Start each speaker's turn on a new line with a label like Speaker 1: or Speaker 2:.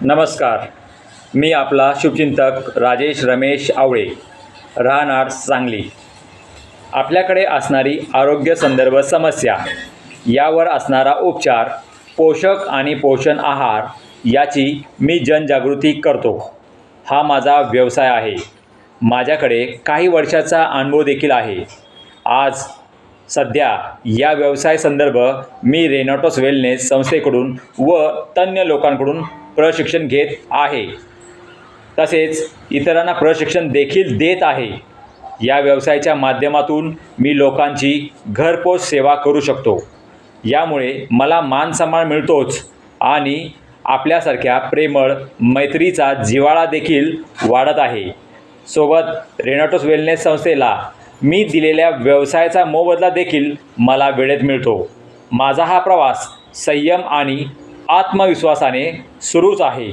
Speaker 1: नमस्कार. मी आपला शुभचिंतक राजेश रमेश आवळे राहणार सांगली. आपल्याकडे असणारी आरोग्य संदर्भ समस्या यावर असणारा उपचार पोषक आणि पोषण आहार याची मी जनजागृती करतो. हा माझा व्यवसाय आहे. माझ्याकडे काही वर्षाचा अनुभव देखील आहे. आज सध्या या व्यवसाय संदर्भ मी रेनॉटोस वेलनेस संस्थेकडून व तज्ञ लोकांकडून प्रशिक्षण घेत आहे. तसेच इतरांना प्रशिक्षण देखील देत आहे. या व्यवसायाच्या माध्यमातून मी लोकांची घरपोच सेवा करू शकतो. यामुळे मला मानसन्मान मिळतोच आणि आपल्यासारख्या प्रेमळ मैत्रीचा जिव्हाळा देखील वाढत आहे. सोबत रेनाटोस वेलनेस संस्थेला मी दिलेल्या व्यवसायाचा मोबदला देखील मला वेळेत मिळतो. माझा हा प्रवास संयम आणि आत्मविश्वासाने सुरूच आहे.